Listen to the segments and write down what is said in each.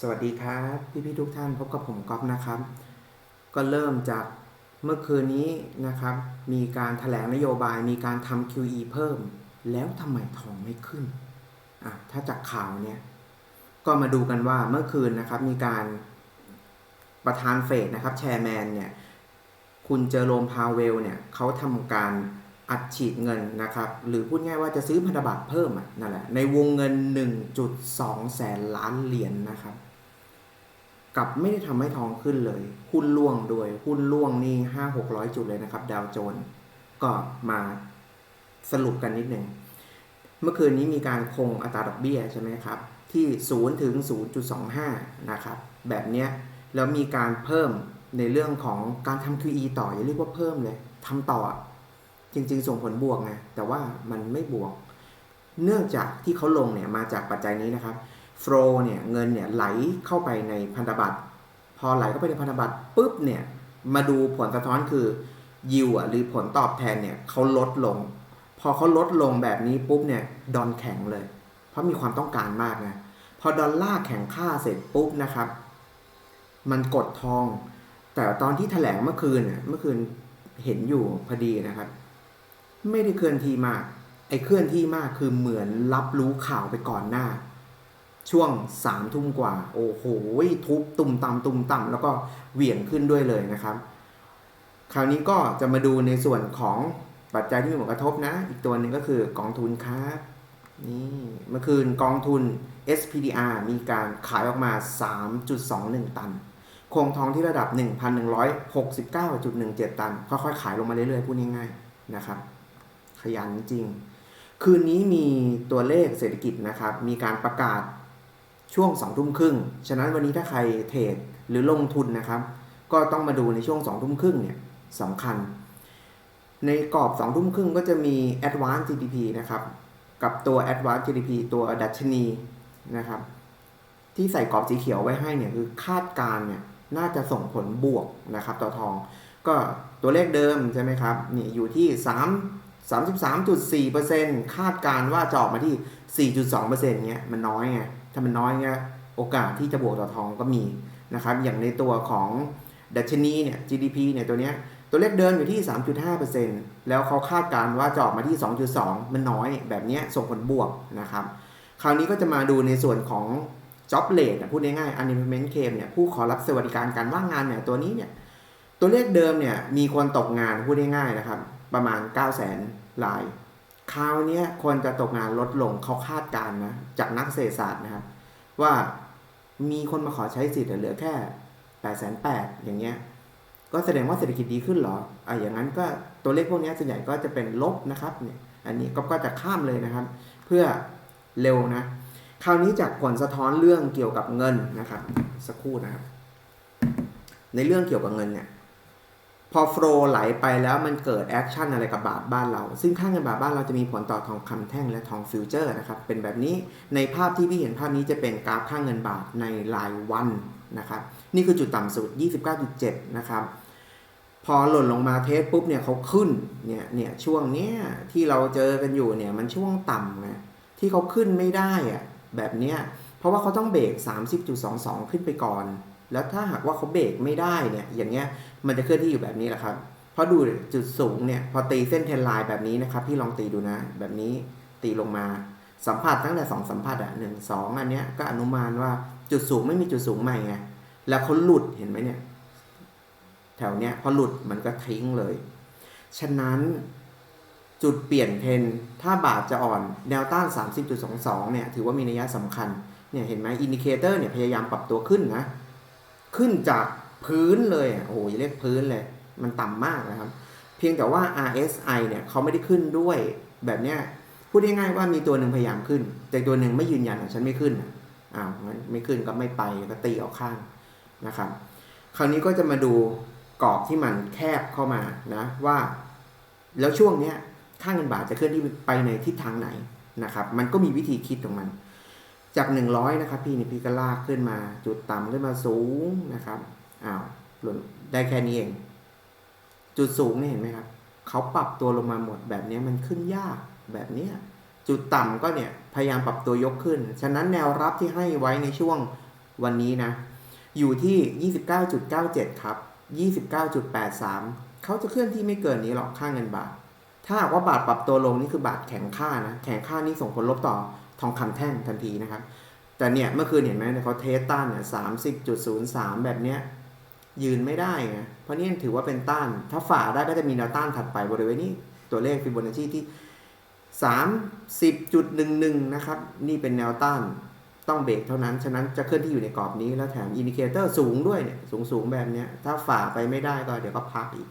สวัสดีครับพี่พี่ทุกท่านพบกับผมก๊อฟนะครับ ก็เริ่มจากเมื่อคืนนี้นะครับ มีการถแถลงนโยบายมีการทำ QE เพิ่ม แล้วทำไมทองไม่ขึ้นอะถ้าจากข่าวเนี่ยก็มาดูกันว่าเมื่อคืนนะครับมีการประธานเฟดนะครับแชร์แมนเนี่ยคุณเจอโรมพาวเวลเนี่ยเขาทำการอัดฉีดเงินนะครับ หรือพูดง่ายว่าจะซื้อพันธบัตรเพิ่มอะนั่นแหละในวงเงิน 1.2 แสนล้านเหรียญนนะครับ กับไม่ได้ทำให้ทองขึ้นเลย หุ้นล่วงด้วยหุ้นล่วงนี่ห้าหกร้อยจุดเลยนะครับ ดาวโจนส์ก็มาสรุปกันนิดหนึ่ง เมื่อคืนนี้มีการคงอัตราดอกเบี้ยใช่ไหมครับ ที่0ถึง0.25นะครับ แบบเนี้ยแล้วมีการเพิ่มในเรื่องของการทำ QE ต่ออย่าเรียกว่าเพิ่มเลยทำต่อ จริงๆ ส่งผลบวกไงแต่ว่ามันไม่บวก เนื่องจากที่เขาลงเนี่ยมาจากปัจจัยนี้นะครับ ฟลเนี่ยเงินเนี่ยไหลเข้าไปในพันธบัตร พอไหลเข้าไปในพันธบัตรปุ๊บเนี่ยมาดูผลสะท้อนคือยิวหรือผลตอบแทนเนี่ยเขาลดลง พอเขาลดลงแบบนี้ปุ๊บเนี่ยดอลแข็งเลย เพราะมีความต้องการมากนะพอดอลลาร์แข็งค่าเสร็จปุ๊บนะครับ มันกดทอง แต่ตอนที่แถลงเมื่อคืนเนี่ยเมื่อคืนเห็นอยู่พอดีนะครับ ไม่ได้เคลื่อนที่มากไอ้เคลื่อนที่มากคือเหมือนรับรู้ข่าวไปก่อนหน้า ช่วงสามทุ่มกว่า โอ้โหทุบตุ่มต่ำตุ่มต่ำแล้วก็เหวี่ยงขึ้นด้วยเลยนะครับ คราวนี้ก็จะมาดูในส่วนของปัจจัยที่มีผลกระทบนะ อีกตัวหนึ่งก็คือกองทุนครับนี่เมื่อคืนกองทุน SPDR มีการขายออกมา 3.21 ตัน คงทองที่ระดับ 1,169.17 ตัน ค่อยๆ ขายลงมาเรื่อยๆ พูดง่ายๆ นะครับ ขยันจริง คืนนี้มีตัวเลขเศรษฐกิจนะครับ มีการประกาศ ช่วงสองทุ่มครึ่ง ฉะนั้นวันนี้ถ้าใครเทรดหรือลงทุนนะครับ ก็ต้องมาดูในช่วงสองทุ่มครึ่งเนี่ยสำคัญ ในกรอบสองทุ่มครึ่งก็จะมี Advanced GDP นะครับ กับตัว Advanced GDP ตัวดัชนีนะครับ ที่ใส่กรอบสีเขียวไว้ให้เนี่ยคือคาดการณ์เนี่ยน่าจะส่งผลบวกนะครับต่อทอง ก็ตัวเลขเดิมใช่ไหมครับนี่อยู่ที่ 3 33.4%คาดการณ์ว่าจะออกมาที่ 4.2%เงี้ยมันน้อยไง ถ้ามันน้อยเงี้ยโอกาสที่จะบวกต่อทองก็มีนะครับ อย่างในตัวของดัชนีเนี่ย GDP เนี่ยตัวเนี้ยตัวเลขเดิมอยู่ที่ 3.5%แล้วเขาคาดการณ์ว่าจะออกมาที่ 2.2 มันน้อยแบบนี้ส่งผลบวกนะครับ คราวนี้ก็จะมาดูในส่วนของ job rate พูดง่ายๆ unemployment claim เนี่ยผู้ขอรับสวัสดิการการว่างงานเนี่ยตัวนี้เนี่ยตัวเลขเดิมเนี่ยมีคนตกงานพูดง่ายๆนะครับ ประมาณ 9 0 0 0 0 0ราย คราวนี้คนจะตกงานลดลงเขาคาดการณ์นะจากนักเศรษฐศาสตร์นะครับ ว่ามีคนมาขอใช้สิทธิ์เหลือแค่8 8 0 0 0อย่างเงี้ยก็แสดงว่าเศรษฐกิจดีขึ้นหรออะอย่างนั้นก็ตัวเลขพวกนี้ส่วนใหญ่ก็จะเป็นลบนะครับเนี่ยอันนี้ก็ก็จะข้ามเลยนะครับ เพื่อเร็วนะ คราวนี้จากผลสะท้อนเรื่องเกี่ยวกับเงินนะครับ สักครู่นะครับ ในเรื่องเกี่ยวกับเงินเนี่ย พอโฟลไหลไปแล้วมันเกิดแอคชั่นอะไรกับบาทบ้านเรา ซึ่งค่าเงินบาทบ้านเราจะมีผลต่อทองคำแท่งและทองฟิวเจอร์นะครับ เป็นแบบนี้ในภาพที่พี่เห็นภาพนี้จะเป็นกราฟค่าเงินบาทในรายวันนะครับ นี่คือจุดต่ำสุด 29.7 นะครับ พอหล่นลงมาเทสปุ๊บเนี่ยเขาขึ้น เนี่ย เนี่ยช่วงเนี้ยที่เราเจอกันอยู่เนี่ยมันช่วงต่ำไงที่เขาขึ้นไม่ได้อะแบบเนี้ย เพราะว่าเขาต้องเบรก30.22 ขึ้นไปก่อน แล้วถ้าหากว่าเขาเบรกไม่ได้เนี่ยอย่างเงี้ยมันจะเคลื่อนที่อยู่แบบนี้แหละครับเพราะดูจุดสูงเนี่ยพอตีเส้นเทนไลน์แบบนี้นะครับพี่ลองตีดูนะ แบบนี้ตีลงมาสัมผัสตั้งแต่สองสัมผัสอะหนึ่งสองอันเนี้ยก็อนุมานว่าจุดสูงไม่มีจุดสูงใหม่ไงแล้วเขาหลุดเห็นไหมเนี่ยแถวเนี้ยพอหลุดมันก็ทิ้งเลย ฉะนั้นจุดเปลี่ยนเทรนถ้าบาทจะอ่อนแนวต้าน 30.22เนี่ยถือว่ามีนัยสำคัญเนี่ยเห็นไหมอินดิเคเตอร์เนี่ยพยายามปรับตัวขึ้นนะ ขึ้นจากพื้นเลยอะโอ้โหอย่าเรียกพื้นเลย มันต่ำมากนะครับ เพียงแต่ว่า RSI เนี่ยเขาไม่ได้ขึ้นด้วยแบบเนี้ยพูดง่ายๆว่ามีตัวหนึ่งพยายามขึ้น แต่ตัวหนึ่งไม่ยืนยันฉันไม่ขึ้นอ้าวงั้นไม่ขึ้นก็ไม่ไปก็ตีออกข้างนะครับ คราวนี้ก็จะมาดูกรอบที่มันแคบเข้ามานะว่า แล้วช่วงเนี้ยค่าเงินบาทจะเคลื่อนที่ไปในทิศทางไหนนะครับ มันก็มีวิธีคิดของมัน จาก 100 นะครับ พี่นี่พี่ก็ลากขึ้นมา จุดต่ำขึ้นมาสูงนะครับอ้าวหล่นได้แค่นี้เอง จุดสูงนี่เห็นไหมครับเขาปรับตัวลงมาหมดแบบนี้มันขึ้นยากแบบนี้จุดต่ำก็เนี่ยพยายามปรับตัวยกขึ้น ฉะนั้นแนวรับที่ให้ไว้ในช่วงวันนี้นะ อยู่ที่ 29.97 ครับ 29.83 เขาจะเคลื่อนที่ไม่เกินนี้หรอกค่าเงินบาท ถ้าหากว่าบาทปรับตัวลงนี่คือบาทแข็งค่านะ แข็งค่านี่ส่งผลลบต่อ ทองคำแท่งทันทีนะครับ แต่เนี่ยเมื่อคืนเห็นไหมเขาเทสต้านเนี่ย30.03แบบเนี้ยยืนไม่ได้ไงเพราะนี่ถือว่าเป็นต้าน ถ้าฝ่าได้ก็จะมีแนวต้านถัดไปบริเวณนี้ตัวเลขฟิโบนัชชีที่30.11นะครับ นี่เป็นแนวต้านต้องเบรกเท่านั้น ฉะนั้นจะเคลื่อนที่อยู่ในกรอบนี้แล้วแถมอินดิเคเตอร์สูงด้วยเนี่ยสูงสูงแบบเนี้ยถ้าฝ่าไปไม่ได้ก็เดี๋ยวก็พักอีก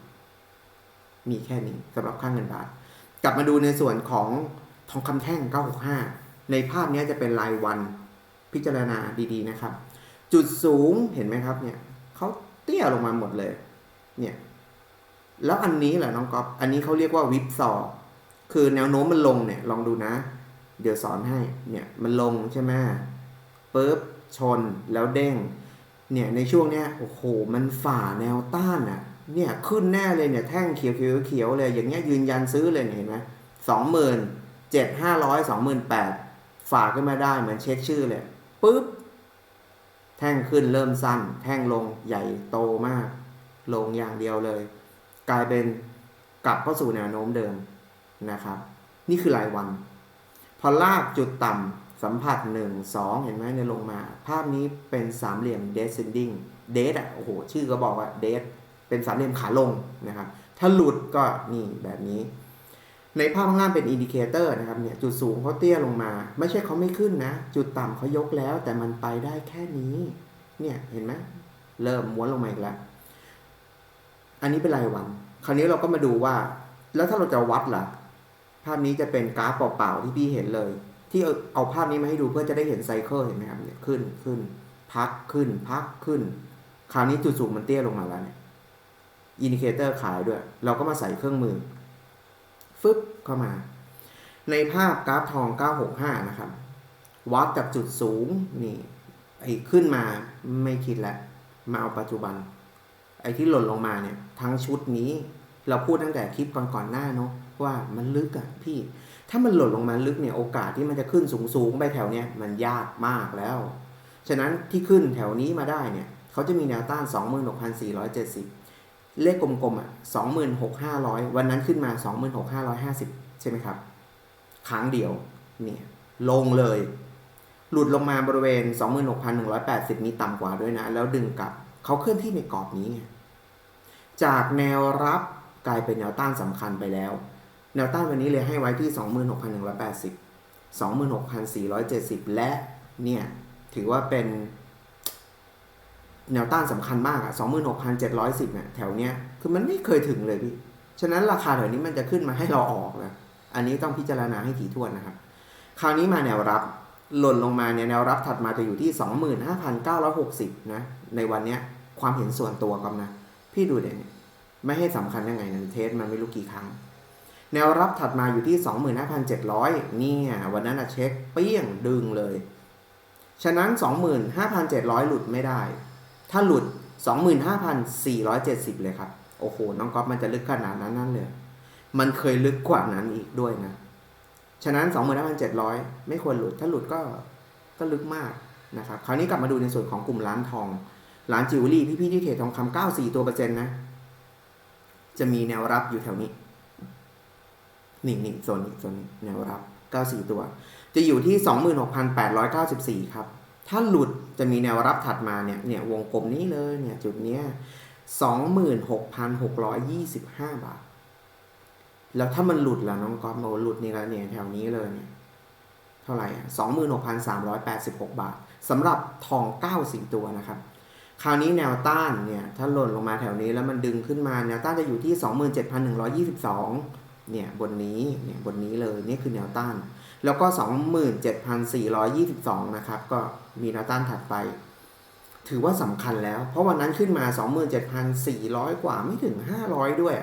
มีแค่นี้สำหรับค่าเงินบาท กลับมาดูในส่วนของทองคำแท่ง 965 ในภาพนี้จะเป็นรายวันพิจารณาดีๆนะครับ จุดสูงเห็นไหมครับเนี่ยเขาเตี้ยลงมาหมดเลยเนี่ยแล้วอันนี้แหละน้องก๊อฟอันนี้เขาเรียกว่าวิปซอว์คือแนวโน้มมันลงเนี่ยลองดูนะ เดี๋ยวสอนให้เนี่ยมันลงใช่ไหมปุ๊บชนแล้วเด้งเนี่ยในช่วงเนี้ยโอ้โหมันฝ่าแนวต้านอะเนี่ยขึ้นแน่เลยเนี่ยแท่งเขียวเขียวเขียวเลยอย่างเงี้ยยืนยันซื้อเลยเห็นไหมสองหมื่นเจ็ดห้าร้อยสองหมื่นแปด ฝ่าขึ้นมาได้เหมือนเช็คชื่อเลยปุ๊บ แท่งขึ้นเริ่มสั้น แท่งลงใหญ่โตมาก ลงอย่างเดียวเลย กลายเป็นกลับเข้าสู่แนวโน้มเดิมนะครับ นี่คือรายวัน พอลากจุดต่ำสัมผัส 1 2 เห็นไหมเนี่ยลงมา ภาพนี้เป็นสามเหลี่ยม descending d e a d อะโอ้โห ชื่อก็บอกว่า d e a d เป็นสามเหลี่ยมขาลงนะครับ ถ้าหลุดก็นี่แบบนี้ ในภาพข้างล่างเป็นอินดิเคเตอร์นะครับเนี่ยจุดสูงเขาเตี้ยลงมา ไม่ใช่เขาไม่ขึ้นนะ จุดต่ำเขายกแล้ว แต่มันไปได้แค่นี้ เนี่ยเห็นไหมเริ่มม้วนลงมาอีกแล้ว อันนี้เป็นรายวัน คราวนี้เราก็มาดูว่า แล้วถ้าเราจะวัดล่ะ ภาพนี้จะเป็นกราฟเปล่าๆที่พี่เห็นเลย ที่เอาเอาภาพนี้มาให้ดูเพื่อจะได้เห็นไซเคิลเห็นไหมครับเนี่ยขึ้นขึ้น พักขึ้น พักขึ้น คราวนี้จุดสูงมันเตี้ยลงมาแล้วเนี่ยอินดิเคเตอร์ขายด้วย เราก็มาใส่เครื่องมือ ฟึบเข้ามา ในภาพกราฟทอง 965 นะครับ วัดจากจุดสูงนี่ไอ้ขึ้นมาไม่คิดแล้วมาเอาปัจจุบัน ไอ้ที่หล่นลงมาเนี่ย ทั้งชุดนี้ เราพูดตั้งแต่คลิปก่อนหน้าเนาะว่ามันลึกอะพี่ ถ้ามันหล่นลงมาลึกเนี่ยโอกาสที่มันจะขึ้นสูงๆไปแถวเนี้ยมันยากมากแล้ว ฉะนั้นที่ขึ้นแถวนี้มาได้เนี่ยเขาจะมีแนวต้าน 26,470 เลขกลมๆอะ26,500วันนั้นขึ้นมา26,550ใช่ไหมครับ ครั้งเดียวเนี่ยลงเลย หลุดลงมาบริเวณ 26,180มีต่ำกว่าด้วยนะ แล้วดึงกลับเขาเคลื่อนที่ในกรอบนี้ไงจากแนวรับกลายเป็นแนวต้านสำคัญไปแล้ว แนวต้านวันนี้เลยให้ไว้ที่ 26,180 26,470 และเนี่ยถือว่าเป็น แนวต้านสำคัญมากอะ26,710เจ็ดร้อยสิบเนี่ยแถวเนี้ยคือมันไม่เคยถึงเลยพี่ ฉะนั้นราคาแถวนี้มันจะขึ้นมาให้เราออกนะ อันนี้ต้องพิจารณาให้ถี่ถ้วนนะครับ คราวนี้มาแนวรับ หล่นลงมาเนี่ยแนวรับถัดมาจะอยู่ที่ 25,960 นะ ในวันเนี้ยความเห็นส่วนตัวกันนะ พี่ดูเดี๋ยวนี้ไม่ให้สำคัญยังไงนะเทสมันไม่รู้กี่ครั้ง แนวรับถัดมาอยู่ที่ 25,700 เนี่ยวันนั้นอะเช็คเปี้ยงดึงเลย ฉะนั้น 25,700 หลุดไม่ได้ ถ้าหลุด 25,470 เลยครับ โอ้โห น้องก๊อฟมันจะลึกขนาดนั้นนั่นเลย มันเคยลึกกว่านั้นอีกด้วยนะ ฉะนั้น 25,700 ไม่ควรหลุด ถ้าหลุดก็ ก็ลึกมากนะครับ คราวนี้กลับมาดูในส่วนของกลุ่มร้านทอง ร้านจิวเวลรี่พี่ๆที่เทรดทองคำ94 ตัวเปอร์เซ็นต์นะ จะมีแนวรับอยู่แถวนี้นี่นี่โซนนี้โซนนี้แนวรับ 94 ตัว จะอยู่ที่ 26,894 ครับ ถ้าหลุดจะมีแนวรับถัดมาเนี่ย เนี่ยวงกลมนี้เลยเนี่ยจุดเนี้ย26,625บห้าบาท แล้วถ้ามันหลุดล่ะน้องก๊อฟโนหลุดนี่แล้วเนี่ยแถวนี้เลยเนี่ยเท่าไหร่อะ26,386บหกบาทสำหรับทอง94ตัวนะครับ คราวนี้แนวต้านเนี่ย ถ้าหล่นลงมาแถวนี้แล้วมันดึงขึ้นมาแนวต้านจะอยู่ที่27,122เนี่ยบนนี้เนี่ยบนนี้เลยนี่คือแนวต้าน แล้วก็ 27,422 นะครับ ก็มีแนวต้านถัดไป ถือว่าสำคัญแล้ว เพราะวันนั้นขึ้นมา 27,400 กว่าไม่ถึง 500 ด้วย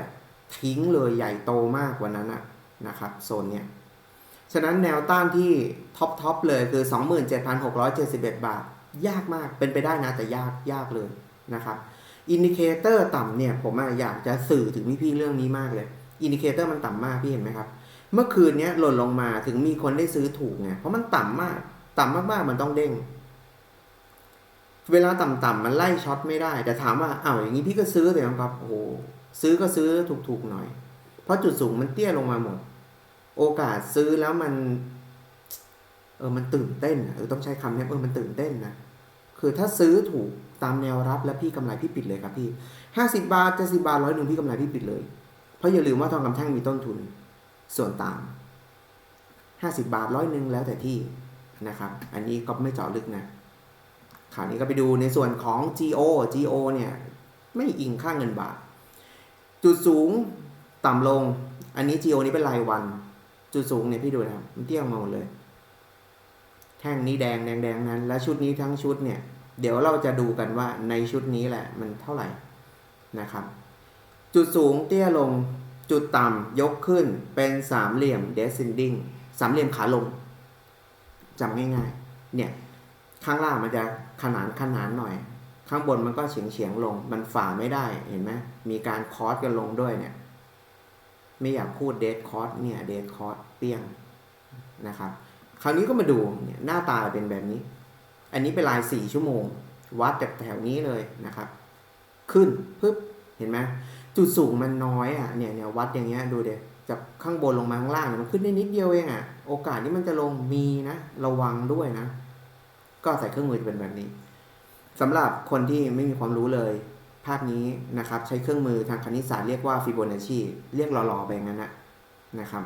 ทิ้งเลยใหญ่โตมากว่านั้นอะนะครับโซนเนี้ยฉะนั้นแนวต้านที่ท็อปทอปเลยคือ 27,671 บาท ยากมากเป็นไปได้นะ แต่ยากยากเลยนะครับอินดิเคเตอร์ต่ำเนี่ย ผมอยากจะสื่อถึงพี่ๆเรื่องนี้มากเลย อินดิเคเตอร์มันต่ำมากพี่เห็นไหมครับ เมื่อคืนเนี้ยหล่นลงมาถึงมีคนได้ซื้อถูกไงเพราะมันต่ำมาก ต่ำมากๆมันต้องเด้ง เวลาต่ำๆมันไล่ช็อตไม่ได้ แต่ถามว่าอ้าวอย่างนี้พี่ก็ซื้อแต่ครับโอ้โหซื้อก็ซื้อถูกๆหน่อย เพราะจุดสูงมันเตี้ยลงมาหมด โอกาสซื้อแล้วมัน เออมันตื่นเต้นเออต้องใช้คำนี้เออมันตื่นเต้นนะคือถ้าซื้อถูกตามแนวรับแล้วพี่กำไรพี่ปิดเลยครับพี่ห้าสิบาทเจ็ดสิบาทร้อยหนึ่งพี่กำไรพี่ปิดเลย เพราะอย่าลืมว่าทองคำแท่งมีต้นทุน ส่วนต่างห้าสิบาทร้อยหนึ่งแล้วแต่ที่นะครับ อันนี้ก็ไม่เจาะลึกนะข่าวนี้ก็ไปดูในส่วนของ GO GO เนี่ยไม่อิงค่าเงินบาท จุดสูงต่ำลง อันนี้ GO นี้เป็นรายวัน จุดสูงเนี่ยพี่ดูนะมันเตี้ยลงมาหมดเลย แท่งนี้แดงแดงแดงนั้น และชุดนี้ทั้งชุดเนี่ย เดี๋ยวเราจะดูกันว่าในชุดนี้แหละมันเท่าไหร่นะครับ จุดสูงเตี้ยลง จุดต่ำยกขึ้นเป็นสามเหลี่ยม descending สามเหลี่ยมขาลงจำง่ายๆ เนี่ย ข้างล่างมันจะขนานขนานหน่อย ข้างบนมันก็เฉียงเฉียงลง มันฝ่าไม่ได้เห็นไหมมีการคอร์สกันลงด้วยเนี่ย ไม่อยากพูดเดทคอร์สเนี่ยเดทคอร์สเปี้ยงนะครับ คราวนี้ก็มาดูเนี่ยหน้าตาเป็นแบบนี้ อันนี้เป็นลายสี่ชั่วโมง วัดจากแถวนี้เลยนะครับ ขึ้นปึ๊บเห็นไหม จุดสูงมันน้อยอะเนี่ยเนี่ยวัดอย่างเงี้ยดูเด็จากข้างบนลงมาข้างล่างเนี่ยมันขึ้นได้นิดเดียวเองอะโอกาสที่มันจะลงมีนะระวังด้วยนะ ก็ใส่เครื่องมือจะเป็นแบบนี้สำหรับคนที่ไม่มีความรู้เลยภาพนี้นะครับ ใช้เครื่องมือทางคณิตศาสตร์เรียกว่าฟิโบนัชชีเรียกหล่อๆไปงนั้นนะนะครับ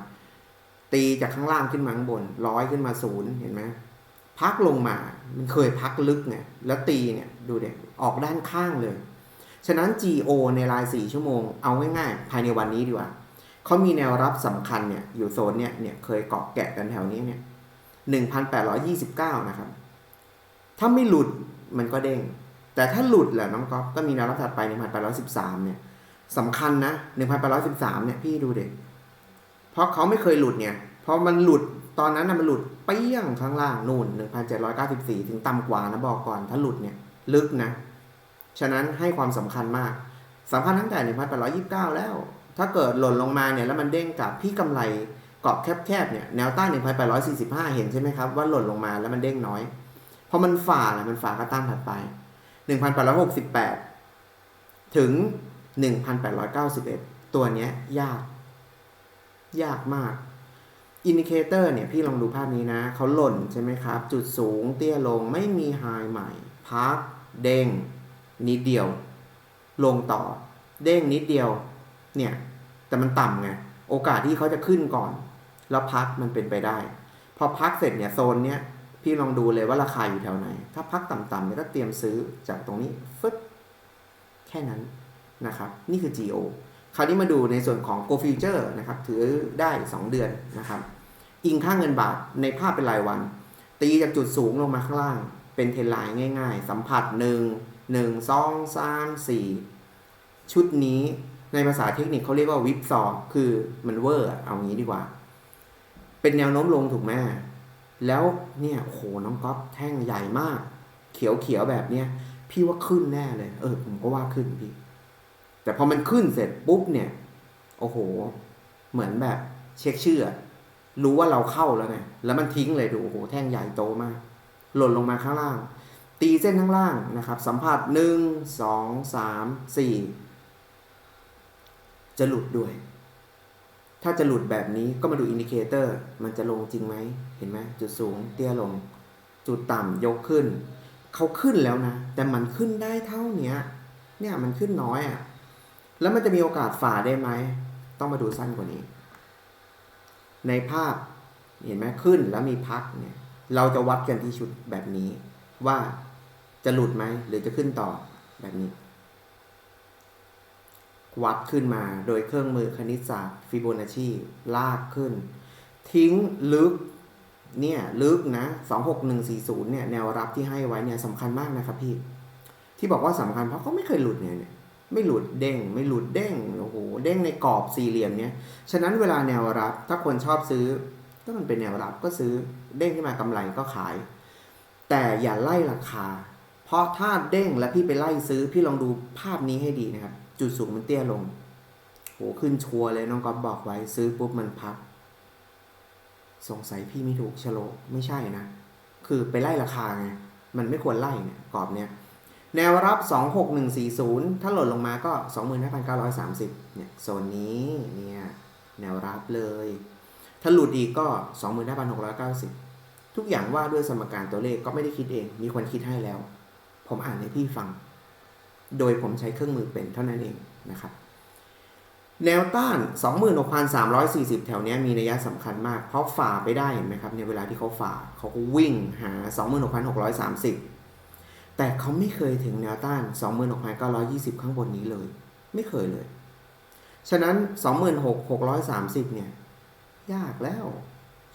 ตีจากข้างล่างขึ้นมาข้างบนร้อยขึ้นมาศูนย์เห็นไหมพักลงมา มันเคยพักลึกเนี่ยแล้วตีเนี่ยดูเด็กออกด้านข้างเลย ฉะนั้น GO ในราย 4 ชั่วโมง เอาง่ายๆ ภายในวันนี้ดีกว่า เขามีแนวรับสำคัญเนี่ย อยู่โซนเนี่ย เนี่ย เคยเกาะแกะกันแถวนี้เนี่ย 1,829 นะครับ ถ้าไม่หลุดมันก็เด้ง แต่ถ้าหลุดแหละน้องก๊อฟก็มีแนวรับถัดไป 1,813 เนี่ยสำคัญนะ 1,813 เนี่ย พี่ดูเด็ก เพราะเขาไม่เคยหลุดเนี่ยพอมันหลุด ตอนนั้นนะมันหลุดเปี้ยงข้างล่างนู่น 1,794 ถึงต่ำกว่านะบอกก่อน ถ้าหลุดเนี่ย ลึกนะ ฉะนั้นให้ความสำคัญมากสำคัญตั้งแต่ 1,829 แล้ว ถ้าเกิดหล่นลงมาเนี่ยแล้วมันเด้งกลับพี่กำไรกรอบแคบๆเนี่ยแนวต้าน 1,845 เห็นใช่ไหมครับว่าหล่นลงมาแล้วมันเด้งน้อยพอมันฝ่าแหละมันฝ่าก็ต้านถัดไป 1,868 ถึง 1,891 ตัวเนี้ยยาก ยากมากอินดิเคเตอร์เนี่ยพี่ลองดูภาพนี้นะเขาหล่นใช่ไหมครับ จุดสูงเตี้ยลงไม่มีไฮใหม่ พัก เด้ง นิดเดียว ลงต่อ เด้งนิดเดียว เนี่ย แต่มันต่ำไง โอกาสที่เขาจะขึ้นก่อน แล้วพักมันเป็นไปได้ พอพักเสร็จเนี่ยโซนเนี้ยพี่ลองดูเลยว่าราคาอยู่แถวไหน ถ้าพักต่ำๆเนี่ยก็เตรียมซื้อจากตรงนี้ฟึดแค่นั้นนะครับ นี่คือ GO คราวนี้มาดูในส่วนของ Go Future นะครับ ถือได้ 2 เดือนนะครับ อิงค่าเงินบาทในภาพเป็นรายวัน ตีจากจุดสูงลงมาข้างล่าง เป็นเทรนไลน์ง่าย ๆ สัมผัส1 1 2 3 4 ชุดนี้ในภาษาเทคนิคเขาเรียกว่าวิปซอคือมันเวอร์เอางี้ดีกว่า เป็นแนวโน้มลงถูกไหมแล้วเนี่ยโหน้องก๊อฟแท่งใหญ่มาก เขียวๆแบบเนี้ยพี่ว่าขึ้นแน่เลย เออ ผมก็ว่าขึ้นพี่ แต่พอมันขึ้นเสร็จปุ๊บเนี่ย โอ้โห เหมือนแบบ เช็คชื่อ รู้ว่าเราเข้าแล้วไงแล้วมันทิ้งเลยดูโอ้โหแท่งใหญ่โตมาก หล่นลงมาข้างล่าง ตีเส้นข้างล่างนะครับสัมผัสหนึ่งสองสามสี่จะหลุดด้วย ถ้าจะหลุดแบบนี้ก็มาดูอินดิเคเตอร์มันจะลงจริงไหมเห็นไหมจุดสูงเตี้ยลง จุดต่ำยกขึ้น เขาขึ้นแล้วนะ แต่มันขึ้นได้เท่านี้เนี่ยมันขึ้นน้อยอะ่ะแล้วมันจะมีโอกาสฝ่าได้ไหม ต้องมาดูสั้นกว่านี้ ในภาพเห็นไหมขึ้นแล้วมีพักเนี่ยเราจะวัดกันที่ชุดแบบนี้ว่า จะหลุดไหมหรือจะขึ้นต่อแบบนี้ วัดขึ้นมาโดยเครื่องมือคณิตศาสตร์ฟิโบนัชชีลากขึ้น ทิ้งลึกเนี่ยลึกนะ 26140 เนี่ยแนวรับที่ให้ไว้เนี่ยสำคัญมากนะครับพี่ ที่บอกว่าสำคัญเพราะเขาไม่เคยหลุดเนี่ยเนี่ยไม่หลุดเด้ง ไม่หลุดเด้งโอ้โหเด้งในกรอบสี่เหลี่ยมเนี่ยฉะนั้นเวลาแนวรับ ถ้าคนชอบซื้อก็มันเป็นแนวรับก็ซื้อเด้งขึ้นมากำไรก็ขาย แต่อย่าไล่ราคา เพราะถ้าเด้งแล้วพี่ไปไล่ซื้อพี่ลองดูภาพนี้ให้ดีนะครับ จุดสูงมันเตี้ยลงโหขึ้นชัวร์เลยน้องก๊อฟบอกไว้ซื้อปุ๊บมันพักสงสัยพี่ไม่ถูกชะโลไม่ใช่นะ คือไปไล่ราคาไงมันไม่ควรไล่เนี่ยกรอบเนี้ยแนวรับ 26140 ถ้าหล่นลงมาก็ 25,930 เนี่ยโซนนี้เนี่ยแนวรับเลย ถ้าหลุดอีกก็ 25,690 ทุกอย่างว่าด้วยสมการตัวเลขก็ไม่ได้คิดเอง มีคนคิดให้แล้ว ผมอ่านให้พี่ฟัง โดยผมใช้เครื่องมือเป็นเท่านั้นเองนะครับ แนวต้าน 26,340 แถวเนี้ยมีนัยสำคัญมาก เพราะฝ่าไปได้เห็นไหมครับ ในเวลาที่เขาฝ่าเขาก็วิ่งหา 26,630 แต่เขาไม่เคยถึงแนวต้าน 26,920 ข้างบนนี้เลย ไม่เคยเลย ฉะนั้น 26,630 เนี่ย ยากแล้ว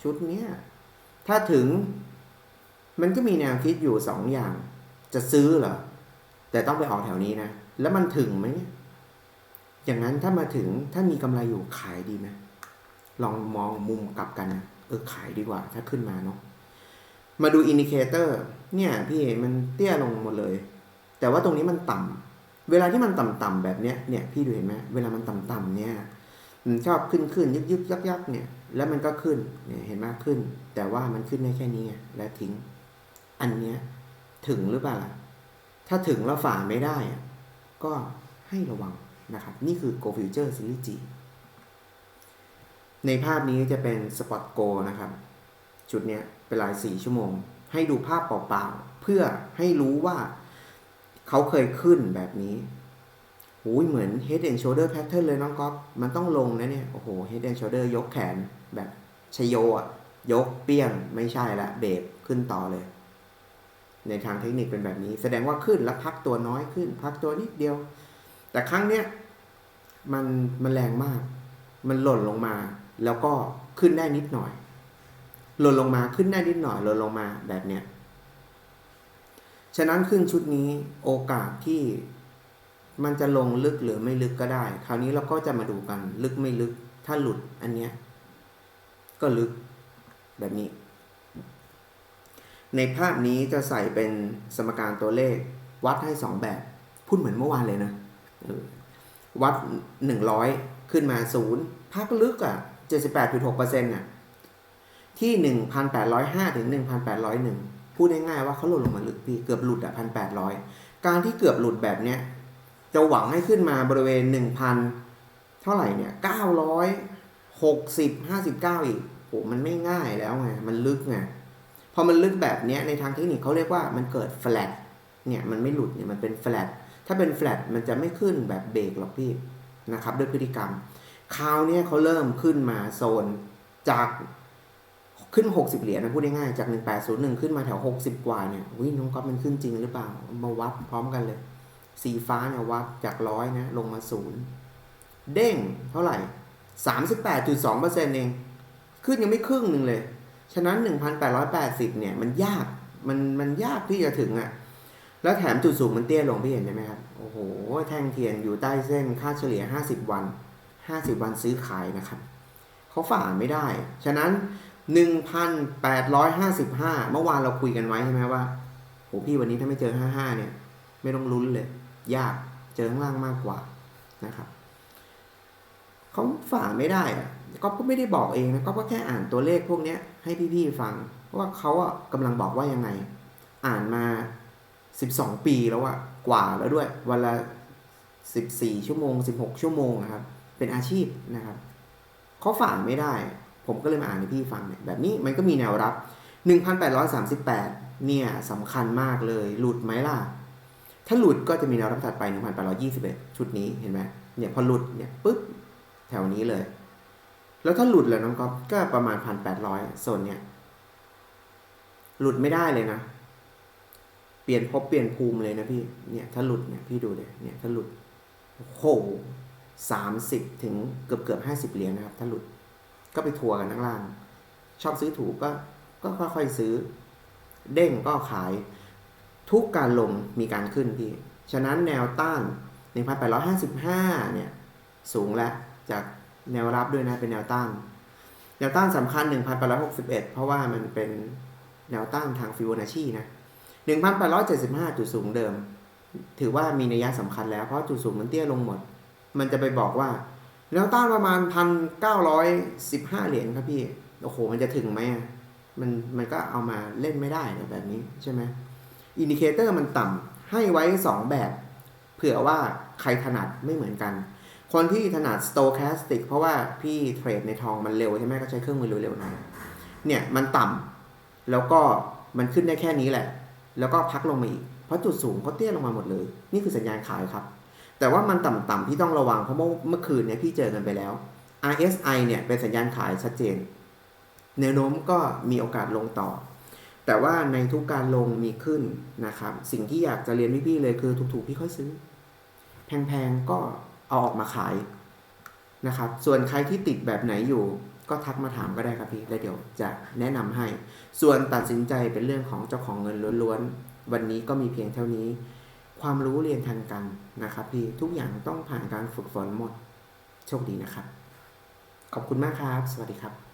ชุดเนี้ยถ้าถึงมันก็มีแนวคิดอยู่ 2 อย่าง จะซื้อเหรอ แต่ต้องไปออกแถวนี้นะ แล้วมันถึงไหม อย่างนั้นถ้ามาถึงถ้ามีกำไรอยู่ขายดีไหมลองมองมุมกลับกันนะเออขายดีกว่า ถ้าขึ้นมาเนาะมาดูอินดิเคเตอร์เนี่ยพี่มันเตี้ยลงหมดเลย แต่ว่าตรงนี้มันต่ำเวลาที่มันต่ำๆแบบเนี้ยเนี่ยพี่ดูเห็นไหมเวลามันต่ำๆเนี่ยมันชอบขึ้นขึ้นยึกยึกยักยักเนี่ย แล้วมันก็ขึ้นเนี่ยเห็นมากขึ้น แต่ว่ามันขึ้นได้แค่นี้ไงและทิ้ง อันเนี้ย ถึงหรือเปล่าล่ะถ้าถึงแล้วฝ่าไม่ได้ ก็ให้ระวังนะครับ นี่คือ Go Future Series G ในภาพนี้จะเป็น Spot Go นะครับ จุดเนี้ยเป็นลาย 4 ชั่วโมง ให้ดูภาพเปล่าๆ เพื่อให้รู้ว่าเขาเคยขึ้นแบบนี้โอ้ยเหมือน Head and Shoulder Pattern เลยน้องก๊อฟมันต้องลงนะเนี่ย โอ้โห Head and Shoulder ยกแขนแบบชโยอะยกเปี้ยงไม่ใช่ละเบรกขึ้นต่อเลย ในทางเทคนิคเป็นแบบนี้ แสดงว่าขึ้นแล้วพักตัวน้อยขึ้น พักตัวนิดเดียว แต่ครั้งเนี้ยมันมันแรงมาก มันหล่นลงมา แล้วก็ขึ้นได้นิดหน่อย หล่นลงมาขึ้นได้นิดหน่อยหล่นลงมาแบบเนี้ยฉะนั้นขึ้นชุดนี้โอกาสที่มันจะลงลึกหรือไม่ลึกก็ได้ คราวนี้เราก็จะมาดูกัน ลึกไม่ลึกถ้าหลุดอันเนี้ยก็ลึกแบบนี้ ในภาพนี้จะใส่เป็นสมการตัวเลข วัดให้สองแบบ พูดเหมือนเมื่อวานเลยนะวัด 100 ขึ้นมา 0 พักลึกอะ 78.6%น่ะที่ 1,805 ถึง 1,801 พูดง่ายๆว่าเขาหล่นลงมาลึกพี่เกือบหลุดอะ 1,800 การที่เกือบหลุดแบบเนี้ยจะหวังให้ขึ้นมาบริเวณ 1,000 เท่าไหร่เนี่ย960 59 อีกโหมันไม่ง่ายแล้วไง มันลึกไง พอมันลึกแบบนี้ในทางเทคนิคเขาเรียกว่ามันเกิดแฟลตเนี่ยมันไม่หลุดเนี่ยมันเป็นแฟลตถ้าเป็นแฟลตมันจะไม่ขึ้นแบบเบรกหรอกพี่นะครับด้วยพฤติกรรมคราวนี้เขาเริ่มขึ้นมาโซนจากขึ้น 60 เหรียญนะพูดง่ายๆจาก 1801 ขึ้นมาแถว 60 กว่าเนี่ยวิน้องก๊อฟมันขึ้นจริงหรือเปล่า มาวัดพร้อมกันเลย สีฟ้าเนี่ยวัดจากร้อยนะลงมาศูนย์เด้งเท่าไหร่ 38.2%เอง ขึ้นยังไม่ครึ่งหนึ่งเลย ฉะนั้น 1,880 เนี่ยมันยากมันมันยากที่จะถึงอะ่ะ แล้วแถมจุดสูงมันเตี้ยลงพี่เห็นไหมครับ โอ้โห แท่งเทียนอยู่ใต้เส้นค่าเฉลี่ย 50 วัน 50 วันซื้อขายนะครับ เขาฝ่าไม่ได้ ฉะนั้น 1,855 เมื่อวานเราคุยกันไว้ใช่ไหมว่าโหพี่วันนี้ถ้าไม่เจอ 55 เนี่ย ไม่ต้องลุ้นเลย ยากเจอข้างล่างมากกว่านะครับเขาฝ่าไม่ได้อะ ก็ก็ไม่ได้บอกเองนะก็ก็แค่อ่านตัวเลขพวกเนี้ยให้พี่ๆฟังว่าเขาอะกำลังบอกว่ายังไง อ่านมา 12 ปีแล้วอะกว่าแล้วด้วยวันละ 14 ชั่วโมง 16 ชั่วโมงนะครับ เป็นอาชีพนะครับเขาฝ่าไม่ได้ ผมก็เลยมาอ่านให้พี่ฟังเนี่ยแบบนี้มันก็มีแนวรับ 1,838 เนี่ยสำคัญมากเลย หลุดไหมล่ะ ถ้าหลุดก็จะมีแนวรับถัดไป 1,821 ชุดนี้เห็นไหมเนี่ยพอหลุดเนี่ยปุ๊บแถวนี้เลย แล้วถ้าหลุดแล้วน้องก๊อฟก็ประมาณ1,800โซนเนี่ยหลุดไม่ได้เลยนะ เปลี่ยนภพเปลี่ยนภูมิเลยนะพี่ เนี่ยถ้าหลุดเนี่ยพี่ดูเลยเนี่ยถ้าหลุดโอ้โหสามสิบถึงเกือบเกือบห้าสิบเหรียญนะครับ ถ้าหลุด ก็ไปทัวร์กันข้างล่าง ชอบซื้อถูกก็ก็ค่อยๆซื้อ เด้งก็ขาย ทุกการลงมีการขึ้นพี่ ฉะนั้นแนวต้าน 1,855 เนี่ย สูงแล้วจาก แนวรับด้วยนะเป็นแนวต้าน แนวต้านสำคัญ 1,861 เพราะว่ามันเป็นแนวต้านทางฟิโบนัชชีนะ 1,875 จุดสูงเดิม ถือว่ามีนัยสำคัญแล้วเพราะจุดสูงมันเตี้ยลงหมด มันจะไปบอกว่า แนวต้านประมาณ 1,915 เหรียญครับพี่ โอ้โห มันจะถึงไหมมันมันก็เอามาเล่นไม่ได้แบบนี้ใช่ไหมอินดิเคเตอร์มันต่ำให้ไว้ 2 แบบ เผื่อว่าใครถนัดไม่เหมือนกัน คนที่ถนัด stochastic เพราะว่าพี่เทรดในทองมันเร็วใช่ไหมก็ใช้เครื่องมือเร็วๆหน่อยเนี่ยมันต่ำแล้วก็มันขึ้นได้แค่นี้แหละ แล้วก็พักลงมาอีก เพราะจุดสูงก็เตี้ยลงมาหมดเลย นี่คือสัญญาณขายครับ แต่ว่ามันต่ำๆที่ต้องระวังเพราะเมื่อเมื่อคืนเนี่ยพี่เจอกันไปแล้ว RSI เนี่ยเป็นสัญญาณขายชัดเจน แนวโน้มก็มีโอกาสลงต่อ แต่ว่าในทุกการลงมีขึ้นนะครับ สิ่งที่อยากจะเรียนพี่ๆเลยคือถูกๆพี่ค่อยซื้อ แพงๆก็ เอาออกมาขายนะครับ ส่วนใครที่ติดแบบไหนอยู่ ก็ทักมาถามก็ได้ครับพี่แล้วเดี๋ยวจะแนะนำให้ ส่วนตัดสินใจเป็นเรื่องของเจ้าของเงินล้วนๆ วันนี้ก็มีเพียงเท่านี้ ความรู้เรียนทันกันนะครับพี่ทุกอย่างต้องผ่านการฝึกฝนหมด โชคดีนะครับ ขอบคุณมากครับ สวัสดีครับ